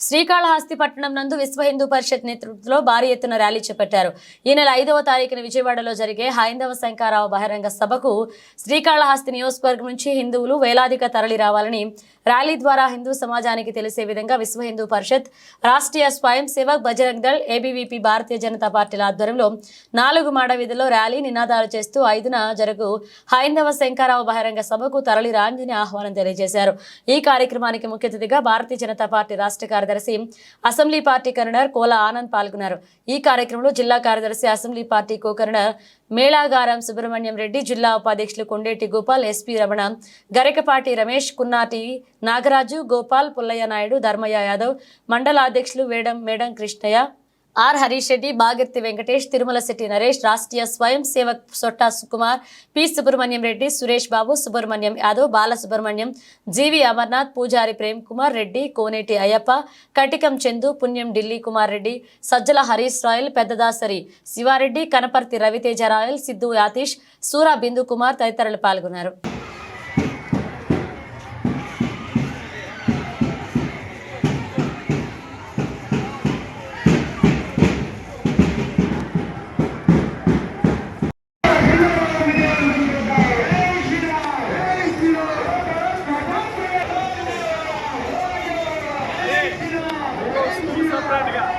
శ్రీకాళహస్తి పట్టణం నందు విశ్వ హిందూ పరిషత్ నేతృత్వంలో భారీ ఎత్తున ర్యాలీ చేపట్టారు. ఈ నెల ఐదవ తారీఖున విజయవాడలో జరిగే హైందవ శంకారావు బహిరంగ సభకు శ్రీకాళహస్తి నియోజకవర్గం నుంచి హిందువులు వేలాదిగా తరలి రావాలని ర్యాలీ ద్వారా హిందూ సమాజానికి తెలిసే విధంగా విశ్వ హిందూ పరిషత్ రాష్ట్రీయ స్వయం సేవక్ బజరంగ్ దళ్ ఏబీవీపీ భారతీయ జనతా పార్టీల ఆధ్వర్యంలో నాలుగు మాడ వీధిలో ర్యాలీ నినాదాలు చేస్తూ ఐదున జరుగు హైందవ శంకారావు బహిరంగ సభకు తరలి రాంజని ఆహ్వానం తెలియజేశారు. ఈ కార్యక్రమానికి ముఖ్య అతిథిగా భారతీయ జనతా పార్టీ రాష్ట్ర కార్యదర్శి assembly party convener Kola Anand పాల్గొన్నారు. ఈ కార్యక్రమంలో జిల్లా కార్యదర్శి assembly party co convener Melagaram Subrahmanyam Reddy జిల్లా ఉపాధ్యక్షులు కొండేటి గోపాల్ ఎస్పీ రమణ గరికపాటి రమేష్ కున్నాటి నాగరాజు గోపాల్ పుల్లయ్య నాయుడు ధర్మయ్య యాదవ్ మండల అధ్యక్షులు Vedam madam Krishnaiah R. Harish Reddy Bagirthi Venkatesh Tirumala Shetty Naresh Rashtriya Swayam Sevak Sotta Sukumar P. Subrahmanyam Reddy Suresh Babu Subrahmanyam Yadav Balasubrahmanyam GV Amarnath Pujari Prem Kumar Reddy Koneti Ayyappa Katikam Chandu Punyam Delhi Kumar Reddy Sajjala Harish Rayal Peddadasari Sivareddy Kanaparthi Raviteja Rayal Siddhu Yatish Sura Bindu Kumar తదితరులు పాల్గొన్నారు. ఉన్నట్టుగా